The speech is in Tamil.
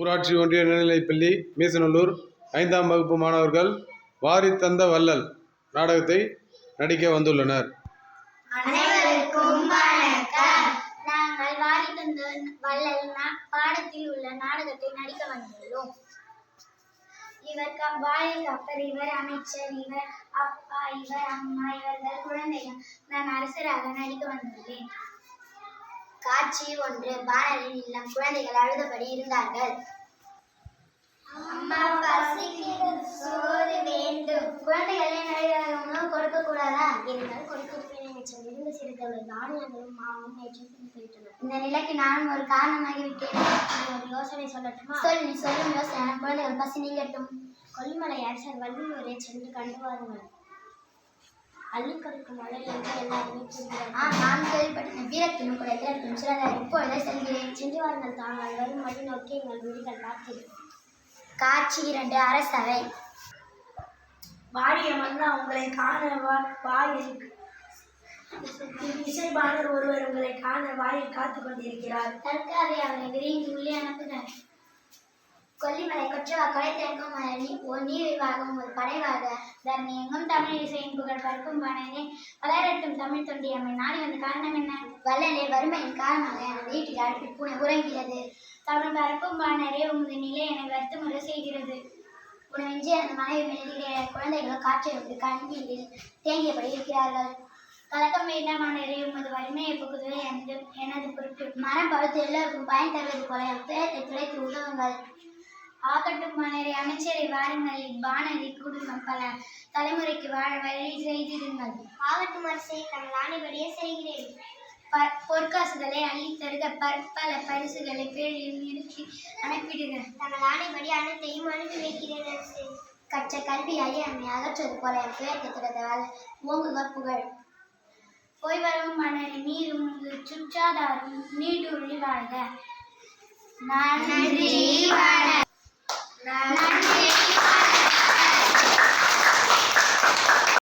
ஊராட்சி ஒன்றிய நடுநிலைப்பள்ளி மீசநல்லூர் ஐந்தாம் வகுப்பு மாணவர்கள் வாரி தந்த வள்ளல் நாடகத்தை நடிக்க வந்துள்ளனர். அனைவருக்கும் வணக்கம். நாங்கள் வாரி தந்த வள்ளல் பாடத்தில் உள்ள நாடகத்தை நடிக்க வந்துள்ளோம். இவர் வாயில் கப்பர் இவர் அமைச்சர் இவர் அப்பா இவர் அம்மா இவர்கள் குழந்தைகள் நான் அரசராக நடிக்க வந்துள்ளேன். காட்சி ஒன்று பாலரின் இல்லம். குழந்தைகள் அழுதபடி இருந்தார்கள். அம்மா பசிக்கு சோறு வேண்டும். குழந்தைகளே நடிகராக உணவு கொடுக்க கூடாதா இருந்தால் கொடுத்திருப்பேன் என்று சொல்லியிருந்த சிறிதளவு தானியங்களும் மாவும் நேற்று தின்றுவிட்டனர் இந்த நிலைக்கு நானும் ஒரு காரணமாகி விட்டேன் ஒரு யோசனை சொல்லட்டுமா? சொல் நீ சொல்லும் யோசனை. குழந்தைகள் பசி நீங்கட்டும். கொல்லிமலை அரசர் வள்ளுவரை சென்று கண்டு வாருங்கள் அள்ளிக்கொடுக்கும் மலர் என்று எல்லாருமே கூறுகிறார் ஆ நான் கேள்விப்பட்டேன் வீரத்தினும் கூட எதிரத்திலும் சிறந்த இப்பொழுதே செல்கிறேன். சென்று வாருங்கள் தாங்கள் வரும் வழி நோக்கி எங்கள் வீடுகள் பார்க்கிறேன். காட்சி இரண்டு அரசவை. வாரிய மன்னா உங்களை காண வா- வாயில் இசைபாணர் ஒருவர் உங்களை காண வாயில் காத்துக் கொண்டிருக்கிறார். அவனை விரைந்து உள்ளே அனுப்புகிறார் கொல்லிமலை கொற்றவா கொலை தேங்கும் மலரி ஓர் நீர்வாகும் ஒரு படைவாக தர்மி எங்கும் தமிழ் இசையின் புகழ் பரப்பும் பானனே வளரட்டும் தமிழ் தொண்டி அம்மை. நாடி வந்த காரணம் என்ன? வல்லலே வறுமையின் காரணமாக எனது வீட்டில் அடுப்பில் பூனை உறங்கிறது தமிழ் பறக்கும் பானரே உமது நிலை என என்னை வருத்தமுறை செய்கிறது. உணவின்றி அந்த மனைவி மெழுகிற குழந்தைகள் காற்றை விட்டு கண்ணியில் தேங்கியபடி இருக்கிறார்கள். கலக்கம் வேண்டாம் வேண்டாமானரே உமது வறுமையை புகுதுவே எனது எனது பொறுப்பு மரம் பழுத்து எல்லோருக்கும் பயன் தருவது போல துயரத்தை துளைத்து உதவுங்கள். ஆகட்டும் மன்னரே அமைச்சரை வாருங்கள். இப்பானரி குடும்பம் பல தலைமுறைக்கு வாழ வழி செய்திருங்கள் ஆகட்டும் அரசே தங்கள் ஆணைபடியே செய்கிறேன். பொற்காசுகளை தருக. பற்பல பரிசுகளை பேழில் நிறுத்தி அனுப்பிடுக. தங்கள் ஆணைப்படி அனைத்தையும் அனுப்பி வைக்கிறேன் அரசே. கற்ற கல்வி அறியாமை அகற்றுவது போல என் துயரத்தை துறந்தால் ஓங்குக புகழ். போய் வரும் மன்னரை நீரும் சுற்றாதாரும் நீடூழி வாழ்க. நன்றி நன்றி